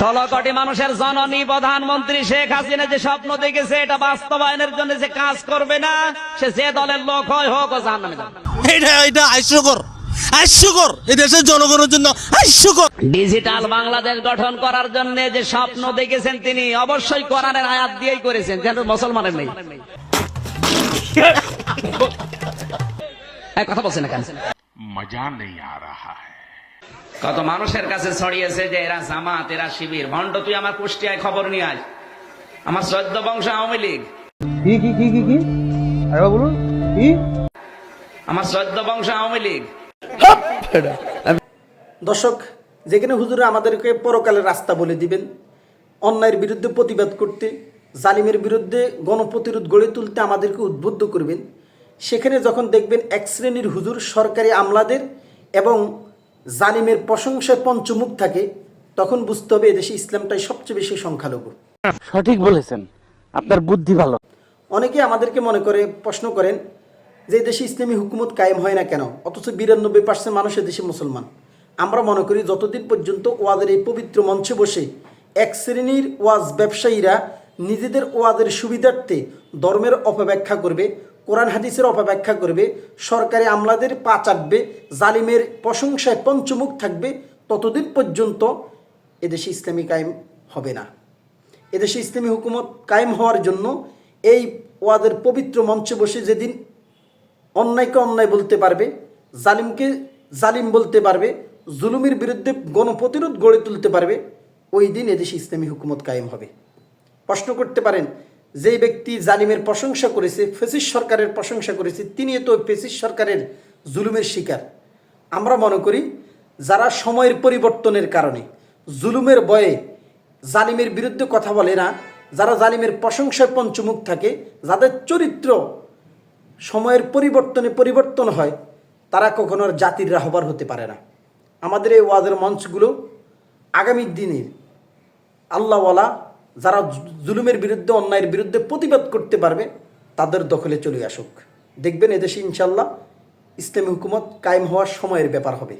ষোলো কোটি মানুষের জননী প্রধানমন্ত্রী শেখ হাসিনা যে স্বপ্ন দেখেছে এটা বাস্তবায়নের জন্য যে কাজ করবে না সে যে দলের লোক হয় হোক এটা দেখেছেন তিনি অবশ্যই আয়াত করেছেন যেন নেই। মজা নেই আ কত মানুষের কাছে ছড়িয়েছে যে এরা জামাত এরা শিবির। ভণ্ড তুই আমার কুষ্টিয়ায় খবর নিয়ে আয়। আমার চোদ্দ বংশ আওয়ামী লীগ। কি কি কি কি কি? আরে বলুন কি? আমার চোদ্দ বংশ আওয়ামী লীগ। দর্শক যেখানে হুজুরে আমাদেরকে পরকালের রাস্তা বলে দিবেন অন্যায়ের বিরুদ্ধে প্রতিবাদ করতে জালিমের বিরুদ্ধে গণপ্রতিরোধ গড়ে তুলতে আমাদেরকে উদ্বুদ্ধ করবেন সেখানে যখন দেখবেন এক শ্রেণির হুজুর সরকারি আমলাদের এবং জালিমের প্রশংসায় পঞ্চমুখ থাকে তখন বুঝতে হবে এদেশে ইসলামটাই সবচেয়ে বেশি সংখ্যালঘু। সঠিক বলেছেন। আপনার বুদ্ধি ভালো। অনেকে আমাদেরকে মনে করে প্রশ্ন করেন যে দেশে ইসলামী হুকুমত কায়েম হয় না কেন? অথচ বিরানব্বই পার্সেন্ট মানুষ দেশে মুসলমান। আমরা মনে করি যতদিন পর্যন্ত ওয়াদের এই পবিত্র মঞ্চে বসে এক শ্রেণির ওয়াজ ব্যবসায়ীরা নিজেদের ওয়াদের সুবিধার্থে ধর্মের অপব্যাখ্যা করবে কোরআন হাদিসের অপব্যাখ্যা করবে, সরকারি আমলাদের পা চাটবে জালিমের প্রশংসায় পঞ্চমুখ থাকবে, ততদিন পর্যন্ত এদেশে ইসলামী কায়েম হবে না। এদেশে ইসলামী হুকুমত কায়েম হওয়ার জন্য এই ওয়াদের পবিত্র মঞ্চে বসে যেদিন অন্যায়কে অন্যায় বলতে পারবে, জালিমকে জালিম বলতে পারবে, জুলুমের বিরুদ্ধে গণপ্রতিরোধ গড়ে তুলতে পারবে, ওই দিন এদেশে ইসলামী হুকুমত কায়েম হবে। প্রশ্ন করতে পারেন যেই ব্যক্তি জালিমের প্রশংসা করেছে, ফেসিস সরকারের প্রশংসা করেছে, তিনি তো ফেসিস সরকারের জুলুমের শিকার। আমরা মনে করি, যারা সময়ের পরিবর্তনের কারণে জুলুমের বয়ে জালিমের বিরুদ্ধে কথা বলে না, যারা জালিমের প্রশংসায় পঞ্চমুখ থাকে, যাদের চরিত্র সময়ের পরিবর্তনে পরিবর্তন হয়, তারা কখনো জাতির রাহবার হতে পারে না। আমাদের এই ওয়াজের মঞ্চগুলো আগামী দিনের আল্লাহওয়ালা যারা জুলুমের বিরুদ্ধে, অন্যায়ের বিরুদ্ধে প্রতিবাদ করতে পারবে, তাদের দখলে চলে আসুক। দেখবেন এদেশে ইনশাল্লাহ ইসলামী হুকুমত কায়েম হওয়ার সময়ের ব্যাপার হবে।